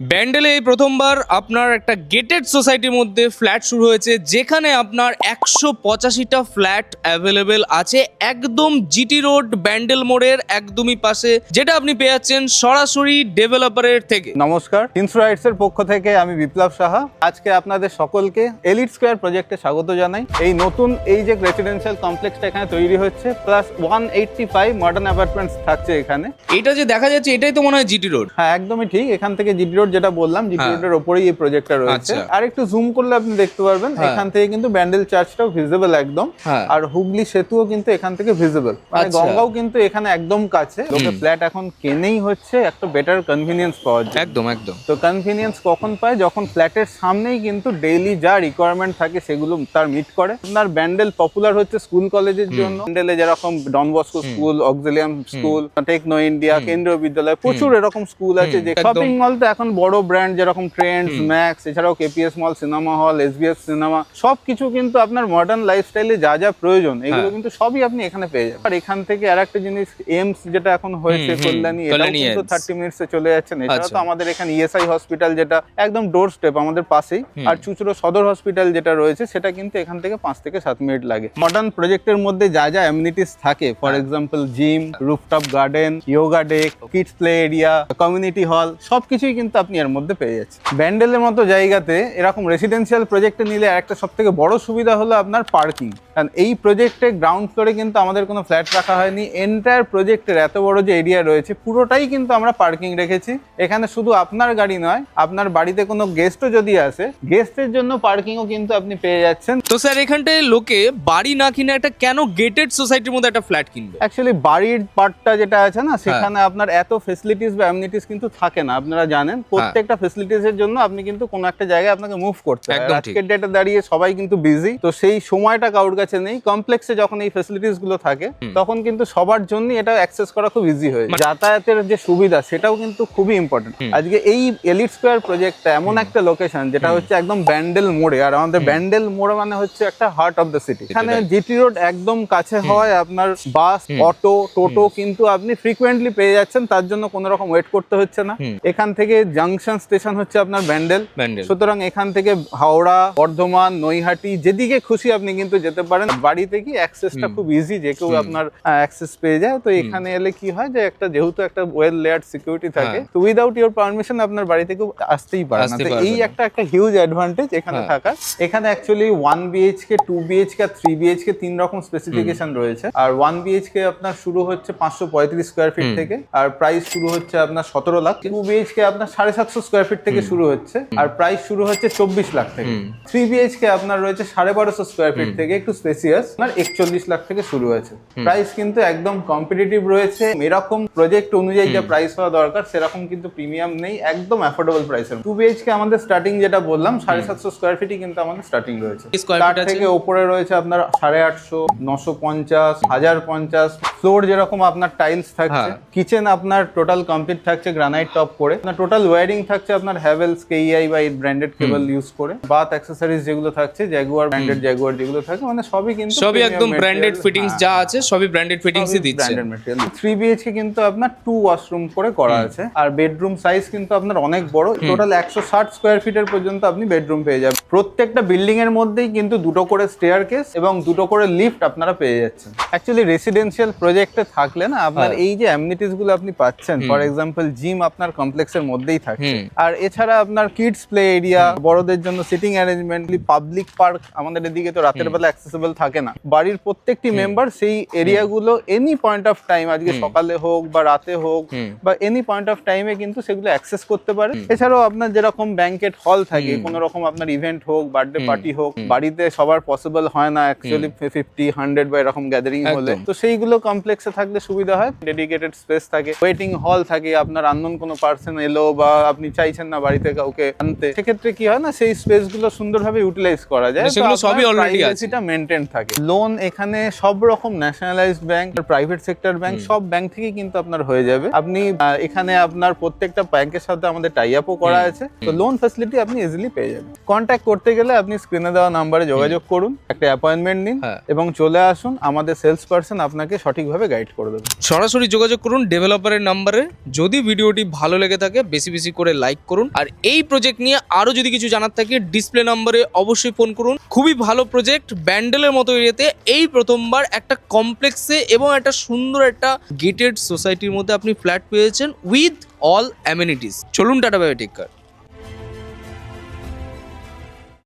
ব্যান্ডেলে এই প্রথমবার আপনার একটা গেটেড সোসাইটির মধ্যে ফ্ল্যাট শুরু হয়েছে যেখানে আপনার একশো পঁচাশিটা ফ্ল্যাট অ্যাভেলেবেল আছে একদম জিটি রোড ব্যান্ডেল মোড়ের একদমই পাশে যেটা আপনি পেয়ে যাচ্ছেন সরাসরি ডেভেলপারের থেকে। নমস্কার হিন্স রাইটস এর পক্ষ থেকে আমি বিপ্লব সাহা। আজকে আপনাদের সকলকে এলিট স্কোয়ার প্রজেক্টে স্বাগত জানাই। এই নতুন এই যে রেসিডেন্সিয়াল কমপ্লেক্সটা এখানে তৈরি হচ্ছে plus one eighty five modern apartments থাকছে এখানে। এটা যে দেখা যাচ্ছে এটাই তো মনে হয় জিটি রোড। হ্যাঁ একদমই ঠিক। এখান থেকে জিটি রোড যেটা বললাম জিটি হ্যাঁ। রোডের ওপরেই এই প্রজেক্টটা রয়েছে আচ্ছা। আর একটু জুম করলে আপনি দেখতে পারবেন হ্যাঁ। এখান থেকে কিন্তু ব্যান্ডেল চার্চটাও ভিজিবল একদম। হ্যাঁ। আর হুগলি সেতুও কিন্তু এখান থেকে ভিজিবল মানে আচ্ছা। গঙ্গাও কিন্তু এখানে একদম কাছে। লোকে ফ্ল্যাট এখন কেনেই হচ্ছে একটা বেটার কনভিনিয়েন্স পাওয়ার জন্য। একদম একদম। তো কনভিনিয়েন্স কখন পায়? যখন ফ্ল্যাটের সামনেই কিন্তু ডেইলি যা রিকোয়ারমেন্ট থাকে সেগুলো তার মিট করে। আপনার ব্যান্ডেল পপুলার হচ্ছে স্কুল কলেজের জন্য। ব্যান্ডেলে যেরকম Don Bosco school Auxilium school Techno India Kendriya Vidyalaya প্রচুর এরকম স্কুল আছে যে শপিং মল তো এখন বড় ব্র্যান্ড যেরকম ট্রেন্ডস ম্যাক্স এছাড়াও KPS mall cinema hall SBS cinema সবকিছু কিন্তু আপনার মডার্ন লাইফস্টাইলে যা যা প্রয়োজন এগুলো হ্যাঁ। কিন্তু সবই আপনি এখানে পেয়ে যাবেন। আর এখান থেকে আর একটা জিনিস এমস যেটা এখন হয়েছে কল্যাণী কল্যাণী কিন্তু থার্টি মিনিটসে চলে যাচ্ছেন। এছাড়া আচ্ছা। তো আমাদের এখানে ইএসআই হসপিটাল যেটা একদম ডোর স্টেপ আমাদের পাশেই। আর চুচুড়ো সদর হসপিটাল যেটা রয়েছে সেটা কিন্তু এখান থেকে পাঁচ থেকে সাত মিনিট লাগে। মডার্ন প্রজেক্টের মধ্যে যা যা অ্যামিনিটিস থাকে for. Example gym rooftop garden yoga deck kids play area community hall সবকিছুই কিন্তু আপনি এর মধ্যে পেয়ে যাচ্ছেন। ব্যান্ডেলের মতো জায়গাতে এরকম রেসিডেন্সিয়াল প্রজেক্টে নিলে একটা সব থেকে বড় সুবিধা হলো আপনার পার্কিং কারণ এই প্রজেক্টে গ্রাউন্ড ফ্লোরে কিন্তু আমাদের কোনো ফ্ল্যাট রাখা হয়নি। এন্টায়ার প্রজেক্টের এত বড় যে এরিয়া রয়েছে পুরোটাই কিন্তু আমরা পার্কিং রেখেছি। এখানে শুধু আপনার গাড়ি নয় আপনার বাড়িতে কোনো গেস্টও যদি আসে গেস্টের জন্য পার্কিংও কিন্তু আপনি পেয়ে যাচ্ছেন। তো স্যার এখানটায় লোকে বাড়ি না কিনে একটা কেন গেটেড সোসাইটির মধ্যে একটা ফ্ল্যাট কিনবে? অ্যাকচুয়ালি বাড়ির পার্টটা যেটা আছে হ্যাঁ। না সেখানে আপনার এত ফেসিলিটিস বা অ্যামিনিটিস কিন্তু থাকে না আপনারা জানেন। প্রত্যেকটা ফেসিলিটিস এর জন্য আপনি কিন্তু কোনো একটা জায়গায় আপনাকে মুভ করতে হয়। আজকের ডেটে দাঁড়িয়ে সবাই কিন্তু বিজি তো সেই সময়টা কারোর কাছে নেই। কমপ্লেক্সে যখন এই ফেসিলিটিসগুলো থাকে তখন কিন্তু সবার জন্য এটা অ্যাক্সেস করা খুব ইজি হয়ে যায়। মানে- যাতায়াতের যে সুবিধা সেটাও কিন্তু খুবই ইম্পর্টেন্ট আজকে এই এলিট স্কোয়ার প্রজেক্টটা এমন একটা লোকেশন যেটা হচ্ছে একদম ব্যান্ডেল মোড়ে। আর আমাদের ব্যান্ডেল মোড়ে মানে হচ্ছে একটা হার্ট অফ দ্য সিটি এখানে জিটি রোড একদম কাছে হওয়ায় আপনার বাস অটো টোটো কিন্তু আপনি ফ্রিকুয়েন্টলি পেয়ে যাচ্ছেন। তার জন্য কোনো রকম ওয়েট করতে হচ্ছে না। এখান থেকে জাংশন স্টেশন হচ্ছে আপনার ব্যান্ডেল ব্যান্ডেল সুতরাং এখান থেকে হাওড়া বর্ধমান নৈহাটি যেদিকে খুশি আপনি কিন্তু যেতে পারেন। বাড়িতে কি অ্যাক্সেসটা খুব ইজি যে কেউ আপনার অ্যাক্সেস পেয়ে যায়। তো এখানে এলে কি হয় যে একটা যেহেতু একটা ওয়েল লেয়ার সিকিউরিটি থাকে। তো উইদাউট ইওর পারমিশন আপনার বাড়িতে কেউ আসতেই পারে না। তো এই একটা একটা হিউজ অ্যাডভান্টেজ এখানে হ্যাঁ। থাকার। এখানে actually one BHK two BHK আর থ্রি বিএইচকে তিন রকম স্পেসিফিকেশন রয়েছে। আর ওয়ান বিএইচকে আপনার শুরু হচ্ছে পাঁচশো পঁয়ত্রিশ স্কোয়ার ফিট থেকে। আর প্রাইস শুরু হচ্ছে আপনার সতেরো লাখ। টু বিএইচকে আপনার সাড়ে সাতশো স্কোয়ার ফিট থেকে শুরু হচ্ছে। আর প্রাইস শুরু হচ্ছে চব্বিশ লাখ থেকে। থ্রি বিএইচকে আপনার রয়েছে সাড়ে বারোশো স্কোয়ার ফিট থেকে একটু স্পেসিয়াস আপনার একচল্লিশ লাখ থেকে শুরু হয়েছে। প্রাইস কিন্তু একদম কম্পিটিটিভ রয়েছে। এরকম প্রজেক্ট অনুযায়ী যা প্রাইস হওয়া দরকার সেরকম কিন্তু প্রিমিয়াম নেই। একদম অ্যাফোর্ডেবল প্রাইসের টু বিএইচকে আমাদের স্টার্টিং যেটা বললাম সাড়ে সাতশো স্কোয়ার ফিটই কিন্তু আমাদের স্টার্টিং রয়েছে। তার থেকে ওপরে রয়েছে আপনার সাড়ে আটশো নশো পঞ্চাশ হাজার পঞ্চাশ। ফ্লোর যেরকম আপনার টাইলস থাকছে হ্যাঁ। কিচেন আপনার টোটাল কমপ্লিট থাকছে গ্রানাইট টপ করে। টোটাল ওয়ারিং থাকছে আপনার হ্যাভেলস কেইআই বা এই ব্র্যান্ডেড কেবল ইউজ করে। বাথ অ্যাক্সেসরিজ যেগুলো থাকছে জ্যাগুয়ার ব্র্যান্ডেড জ্যাগুয়ার যেগুলো থাকে মানে সবই কিন্তু সবই একদম ব্র্যান্ডেড ফিটিংস। যা আছে সবই ব্র্যান্ডেড ফিটিংসই দিচ্ছে। ব্র্যান্ডেড ম্যাটেরিয়াল থ্রি বিএইচকে কিন্তু আপনার টু ওয়াশরুম করে করা আছে। আর বেডরুম সাইজ কিন্তু আপনার অনেক বড়। টোটাল একশো ষাট স্কোয়ার ফিটের পর্যন্ত আপনি বেডরুম পেয়ে যাবেন। প্রত্যেকটা বিল্ডিং এর মধ্যেই কিন্তু দুটো করে স্টেয়ার কেস এবং দুটো করে লিফট আপনারা পেয়ে যাচ্ছেন। অ্যাকচুয়ালি রেসিডেন্সিয়াল প্রজেক্টে থাকলে না আপনার হ্যাঁ। এই যে অ্যামিনিটিসগুলো আপনি পাচ্ছেন ফর এক্সাম্পল জিম আপনার কমপ্লেক্সের মধ্যেই থাকছে। আর এছাড়া আপনার কিডস প্লে এরিয়া বড়দের জন্য সিটিং অ্যারেঞ্জমেন্ট পাবলিক পার্ক আমাদের এদিকে তো রাতের বেলা অ্যাক্সেসিবল থাকে না। বাড়ির প্রত্যেকটি মেম্বার সেই এরিয়াগুলো এনি পয়েন্ট অফ টাইম আজকে সকালে হোক বা রাতে হোক বা এনি পয়েন্ট অফ টাইমে কিন্তু সেগুলো অ্যাক্সেস করতে পারে। এছাড়াও আপনার যেরকম ব্যাংকেট হল থাকে কোনো রকম আপনার ইভেন্ট হোক বার্থডে পার্টি হোক বাড়িতে সবার পসিবল হয় না অ্যাকচুয়ালি ফিফটি হান্ড্রেড বা এরকম গ্যাদারিং হলে। তো সেইগুলো কমপ্লেক্সে থাকলে সুবিধা হয়। ডেডিকেটেড স্পেস থাকে। ওয়েটিং হল থাকে আপনার আননোন কোনো পার্সন এলো বা আপনি চাইছেন না বাড়িতে কাউকে আনতে সেক্ষেত্রে কি হয় না সেই স্পেসগুলো সুন্দরভাবে ইউটিলাইজ করা যায়। মানে সেগুলো সবই already আছে। সেটা মেনটেন থাকে। লোন এখানে সব রকম nationalised bank private sector bank সব ব্যাংক থেকেই কিন্তু আপনার হয়ে যাবে। আপনি এখানে আপনার প্রত্যেকটা ব্যাংকের সাথে আমাদের টাই আপও করা আছে। তো লোন ফ্যাসিলিটি আপনি ইজিলি পেয়ে যাবেন। কন্ট্যাক্ট করতে গেলে আপনি স্ক্রিনে দেওয়া নাম্বারে যোগাযোগ করুন একটা অ্যাপয়েন্টমেন্ট নিন হ্যাঁ। এবং চলে আসুন। আমাদের সেলস পার্সন আপনাকে সঠিকভাবে গাইড করে দেবে। সরাসরি যোগাযোগ করুন ডেভেলপারের নাম্বারে যদি ভিডিওটি ভালো লেগে থাকে বেশি বেশি বেশি করে লাইক করুন। আর এই প্রজেক্ট নিয়ে আরও যদি কিছু জানার থাকে ডিসপ্লে নাম্বারে অবশ্যই ফোন করুন। খুবই ভালো প্রজেক্ট ব্যান্ডেলের মতো এরিয়াতে। এই প্রথমবার একটা কমপ্লেক্সে এবং একটা সুন্দর একটা গেটেড সোসাইটির মধ্যে আপনি ফ্ল্যাট পেয়েছেন উইথ অল অ্যামিনিটিস চলুন টাটা বায়োটেক টেক